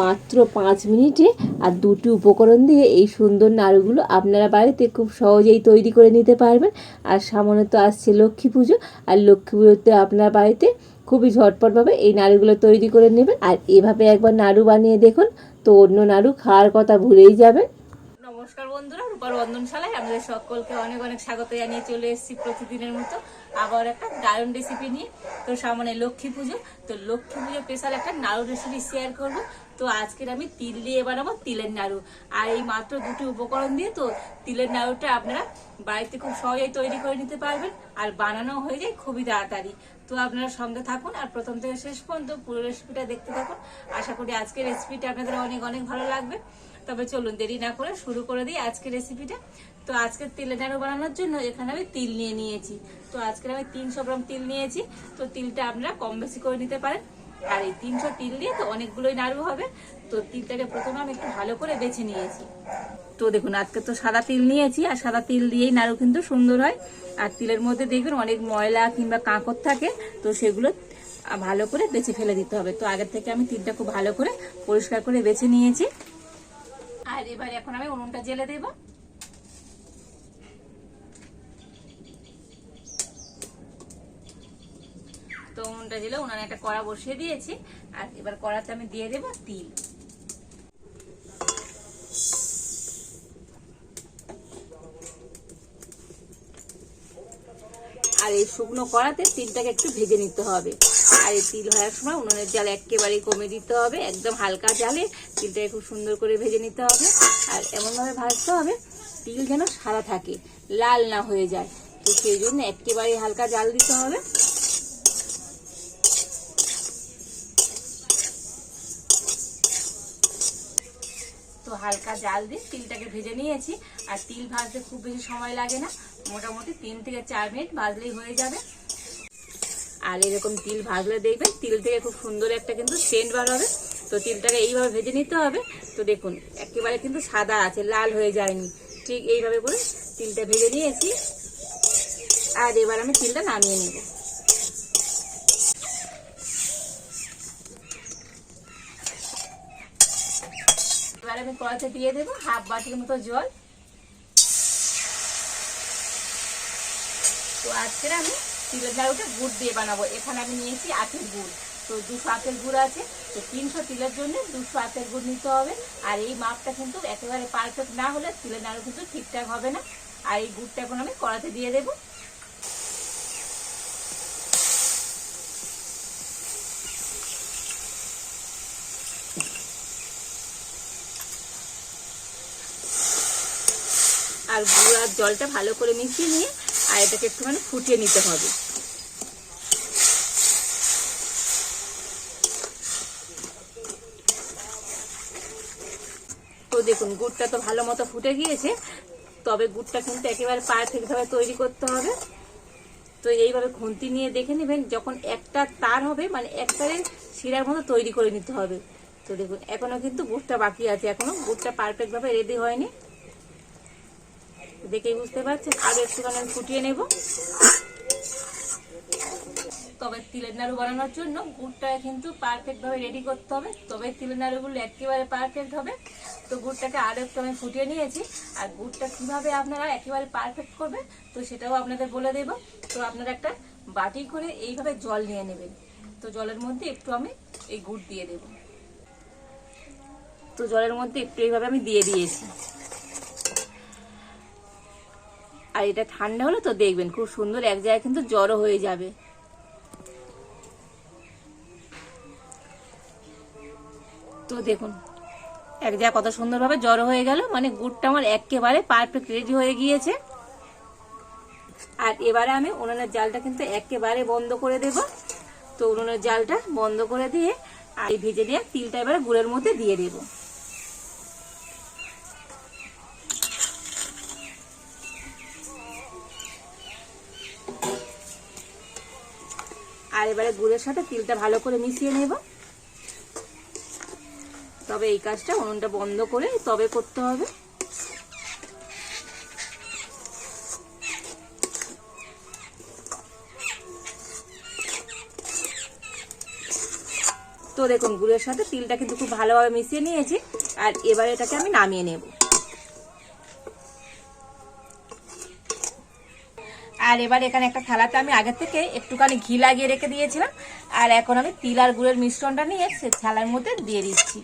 মাত্র পাঁচ মিনিটে আর দুটি উপকরণ দিয়ে এই সুন্দর নাড়ুগুলো আপনারা বাড়িতে খুব সহজেই তৈরি করে নিতে পারবেন। আর সামনে তো আসছে লক্ষ্মী পুজো, আর লক্ষ্মী পুজোতে আপনার বাড়িতে খুবই ঝটপটভাবে এই নাড়ুগুলো তৈরি করে নেবেন। আর এভাবে একবার নাড়ু বানিয়ে দেখুন, তো অন্য নাড়ু খাওয়ার কথা ভুলেই যাবেন। নমস্কার বন্ধুরা, রূপার বন্ধনশালায় আমাদের সকলকে অনেক অনেক স্বাগত জানিয়ে চলে এসেছি প্রতিদিনের মতো। আবার একটা দারুণ রেসিপি নিয়ে। তো সামনে লক্ষ্মী পুজো। তো লক্ষ্মী পুজো স্পেশাল একটা নাড়ু রেসিপি শেয়ার করব। তো আজকের আমি তিল দিয়ে বানাবো তিলের নাড়ু। আর এই মাত্র দুটি উপকরণ দিয়ে তো তিলের নাড়ুটা আপনারা বাড়িতে খুব সহজেই তৈরি করে নিতে পারবেন। আর বানানো হয়ে যায় খুবই তাড়াতাড়ি। তো আপনারা সঙ্গে থাকুন আর প্রথম থেকে শেষ পর্যন্ত পুরো রেসিপিটা দেখতে থাকুন। আশা করি আজকের রেসিপিটা আপনাদের অনেক অনেক ভালো লাগবে। তবে চলুন দেরি না করে শুরু করে দিই আজকের রেসিপিটা তো আজকের তেলের নাড়ু বানানোর জন্য এখানে আমি তিল নিয়ে নিয়েছি। তো আজকে আমি তিনশো গ্রাম তিল নিয়েছি। তো তিলটা আপনারা কম বেশি করে নিতে পারেন। আর এই তিনশো তিল দিয়ে তো অনেকগুলোই নাড়ু হবে। তো তিলটাকে প্রথমে আমি একটু ভালো করে বেছে নিয়েছি। তো দেখুন, আজকে তো সাদা তিল নিয়েছি, আর সাদা তিল দিয়েই নাড়ু কিন্তু সুন্দর হয়। আর তিলের মধ্যে দেখবেন অনেক ময়লা কিংবা কাঁকর থাকে, তো সেগুলো ভালো করে বেছে ফেলে দিতে হবে। তো আগের থেকে আমি তিলটা খুব ভালো করে পরিষ্কার করে বেছে নিয়েছি। আর এবার এখন আমি উনুনটা জেলে দেব। তো উনুনটা জেলে উনানে একটা কড়া বসিয়ে দিয়েছি। আর এবার কড়াতে আমি দিয়ে দেব তিল। আর এই শুকনো কড়াতে তিলটাকে একটু ভেজে নিতে হবে। আর এই তিল ভাজার সময় উনুনের জাল একেবারেই কমে দিতে হবে, একদম হালকা জালে তিলটাকে খুব সুন্দর করে ভেজে নিতে হবে। আর এমনভাবে ভাজতে হবে, তিল যেন সাদা থাকে, লাল না হয়ে যায়। তো সেই জন্য একেবারেই হালকা জাল দিতে হবে। হালকা জাল দিয়ে তিলটাকে ভেজে নিয়েছি। আর তিল ভাজতে খুব বেশি সময় লাগে না। মোটামুটি তিন থেকে চার মিনিট ভাজলেই হয়ে যাবে। আর এরকম তিল ভাজলে দেখবেন তিল থেকে খুব সুন্দর একটা কিন্তু সেন্ট বার হবে। তো তিলটাকে এইভাবে ভেজে নিতে হবে। তো দেখুন, একেবারে কিন্তু সাদা আছে, লাল হয়ে যায়নি। ঠিক এইভাবে করে তিলটা ভেজে নিয়েছি। আর এবার আমি তিলটা নামিয়ে নেব। এবার আমি কড়াতে দিয়ে দেবো হাফ বাটির মতো জল। তো আজকে আমি তিলের নাড়ুটা গুড় দিয়ে বানাবো। এখানে আমি নিয়েছি আখের গুড়। তো দুশো আখের গুড় আছে। তো তিনশো তিলের জন্য দুশো আখের গুড় নিতে হবে। আর এই মাপটা কিন্তু একেবারে পারফেক্ট না হলে তিলের নাড়ু কিন্তু ঠিকঠাক হবে না। আর এই গুড়টা এখন আমি কড়াতে দিয়ে দেবো। আর গুড় আর জলটা ভালো করে মিশিয়ে নিয়ে আর এটাকে একটুখানি ফুটিয়ে নিতে হবে। তো দেখুন, গুড়টা তো ভালো মতো ফুটে গিয়েছে, তবে গুড়টা কিন্তু একেবারে পারফেক্ট ভাবে তৈরি করতে হবে। তো এইভাবে খুন্তি নিয়ে দেখে নেবেন, যখন একটা তার হবে মানে একটারে শিরার মতো তৈরি করে নিতে হবে। তো দেখুন, এখনও কিন্তু গুড়টা বাকি আছে, এখনও গুড়টা পারফেক্ট ভাবে রেডি হয়নি। দেখেই বুঝতে পারছেন। আরও একটুখানি আমি ফুটিয়ে নেব। তবে তিলের নাড়ু বানানোর জন্য গুড়টা কিন্তু পারফেক্ট ভাবে রেডি করতে হবে। তবে তিলের নাড়ুগুলো একেবারে পারফেক্ট হবে। তো গুড়টাকে আরও একটু আমি ফুটিয়ে নিয়েছি। আর গুড়টা কীভাবে আপনারা একেবারে পারফেক্ট করবেন, তো সেটাও আপনাদের বলে দেব। তো আপনারা একটা বাটি করে এইভাবে জল নিয়ে নেবেন। তো জলের মধ্যে একটু আমি এই গুড় দিয়ে দেব। তো জলের মধ্যে একটু এইভাবে আমি দিয়ে দিয়েছি। আর এটা ঠান্ডা হলে তো দেখবেন, খুব সুন্দর এক জায়গায় কিন্তু জড়ো হয়ে যাবে। তো দেখুন, এক জায়গায় কত সুন্দরভাবে জড়ো হয়ে গেল মানে গুড়টা আমার একেবারে পারফেক্ট রেডি হয়ে গিয়েছে। আর এবারে আমি উনুনের জালটা কিন্তু একেবারে বন্ধ করে দেব। তো উনুনের জালটা বন্ধ করে দিয়ে, আর ভেজে দিয়ে তিলটা এবারে গুড়ের মধ্যে দিয়ে দেবো। আর এবারে গুড়ের সাথে তিলটা ভালো করে মিশিয়ে নেব। তবে এই কাজটা উনুনটা বন্ধ করে তবে করতে হবে। তো দেখুন, গুড়ের সাথে তিলটা কিন্তু খুব ভালোভাবে মিশিয়ে নিয়েছি, আর এবার এটাকে আমি নামিয়ে নেব। আর এবার এখানে একটা থালাতে আমি আগে থেকে একটুখানি ঘি লাগিয়ে রেখে দিয়েছিলাম। আর এখন আমি তিল আর গুড়ের মিশ্রণটা নিয়ে সে থালার মধ্যে দিয়ে দিচ্ছি।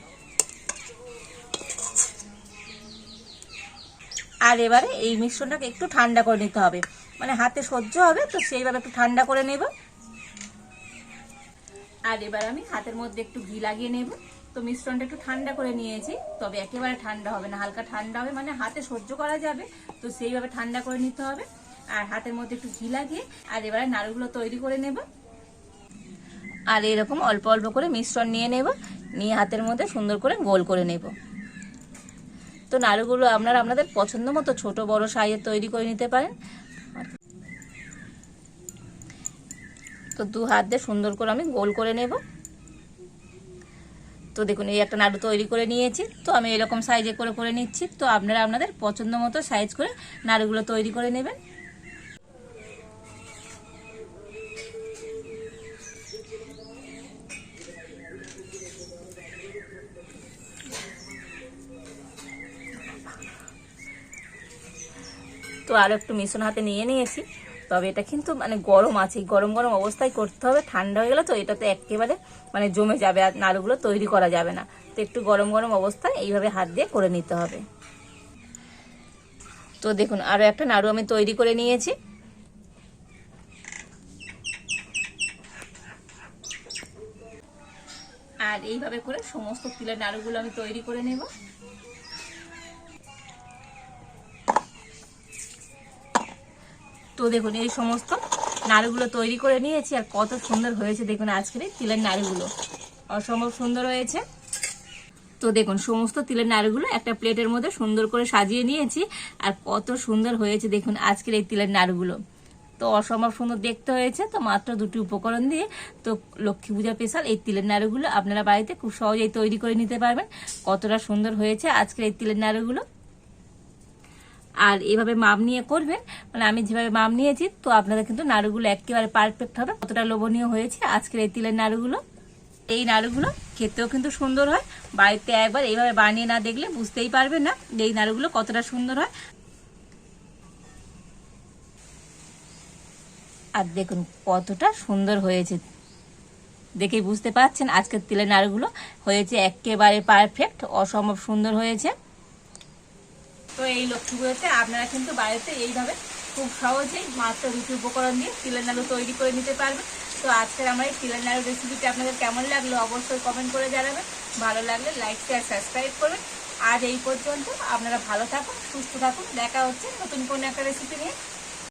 আর এবারে এই মিশ্রণটাকে একটু ঠান্ডা করে নিতে হবে। মানে হাতে সহ্য হবে, তো সেইভাবে একটু ঠান্ডা করে নেব। আর এবার আমি হাতের মধ্যে একটু ঘি লাগিয়ে নেব। তো মিশ্রণটা একটু ঠান্ডা করে নিয়েছি, তবে একেবারে ঠান্ডা হবে না, হালকা ঠান্ডা হবে মানে হাতে সহ্য করা যাবে, তো সেইভাবে ঠান্ডা করে নিতে হবে। আর হাতের মধ্যে একটু ঘি লাগিয়ে, আর এবারে নাড়ুগুলো তৈরি করে নেব। আর এরকম অল্প অল্প করে মিশ্রণ নিয়ে নেব, নিয়ে হাতের মধ্যে সুন্দর করে গোল করে নেব। তো নাড়ুগুলো আপনারা আপনাদের পছন্দ মতো ছোট, বড় সাইজে তৈরি করে নিতে পারেন। তো দু হাত দিয়ে সুন্দর করে আমি গোল করে নেব। তো দেখুন, এই একটা নাড়ু তৈরি করে নিয়েছি। তো আমি এরকম সাইজে করে করে নিচ্ছি। তো আপনারা আপনাদের পছন্দ মতো সাইজ করে নাড়ুগুলো তৈরি করে নেবেন। তো আরও একটু মিশন হাতে নিয়ে নিয়েছি। তবে এটা কিন্তু মানে গরম আছে গরম গরম অবস্থায় করতে হবে, ঠান্ডা হয়ে গেলে তো এটা তো একেবারে মানে জমে যাবে আর নাড়ুগুলো তৈরি করা যাবে না। তো একটু গরম গরম অবস্থায় এইভাবে হাত দিয়ে করে নিতে হবে। তো দেখুন আরও একটা নাড়ু আমি তৈরি করে নিয়েছি। আর এইভাবে করে সমস্ত তিলের নাড়ুগুলো আমি তৈরি করে নেব। তো দেখুন, এই সমস্ত নাড়ুগুলো তৈরি করে নিয়েছি আর কত সুন্দর হয়েছে দেখুন আজকের এই তিলের নাড়ুগুলো। অসম্ভব সুন্দর হয়েছে। তো দেখুন, সমস্ত তিলের নাড়ুগুলো একটা প্লেটের মধ্যে সুন্দর করে সাজিয়ে নিয়েছি আর কত সুন্দর হয়েছে দেখুন আজকের এই তিলের নাড়ুগুলো। তো অসম্ভব সুন্দর দেখতে হয়েছে, তো মাত্র দুটি উপকরণ দিয়ে তো লক্ষ্মী পূজা স্পেশাল এই তিলের নাড়ুগুলো আপনারা বাড়িতে খুব সহজেই তৈরি করে নিতে পারবেন। কতটা সুন্দর হয়েছে আজকের এই তিলের নাড়ুগুলো। আর এভাবে মাপ নিয়ে করবেন মানে আমি যেভাবে মাপ নিয়েছি, তো আপনাদের কিন্তু নাড়ুগুলো একেবারে পারফেক্ট হবে। কতটা লোভনীয় হয়েছে আজকের এই তিলের নাড়ুগুলো। এই নাড়ুগুলো খেতেও কিন্তু সুন্দর হয়। বাড়িতে একবার এইভাবে বানিয়ে না দেখলে বুঝতেই পারবেন না এই নাড়ুগুলো কতটা সুন্দর হয়। আর দেখুন কতটা সুন্দর হয়েছে। দেখে বুঝতে পারছেন আজকের তিলের নাড়ুগুলো হয়েছে একেবারে পারফেক্ট অসম্ভব সুন্দর হয়েছে। তো এই লক্ষ্মীগুলোতে আপনারা কিন্তু বাড়িতে এইভাবে খুব সহজেই মাত্র রুটি উপকরণ দিয়ে তিলের নাড়ু তৈরি করে নিতে পারবেন। তো আজকের আমার এই তিলের নাড়ু রেসিপিটি আপনাদের কেমন লাগল অবশ্যই কমেন্ট করে জানাবেন। ভালো লাগলে লাইক শেয়ার সাবস্ক্রাইব করবেন। আজ এই পর্যন্ত আপনারা ভালো থাকুন, সুস্থ থাকুন। দেখা হচ্ছে নতুন কোনো একটা রেসিপি নিয়ে।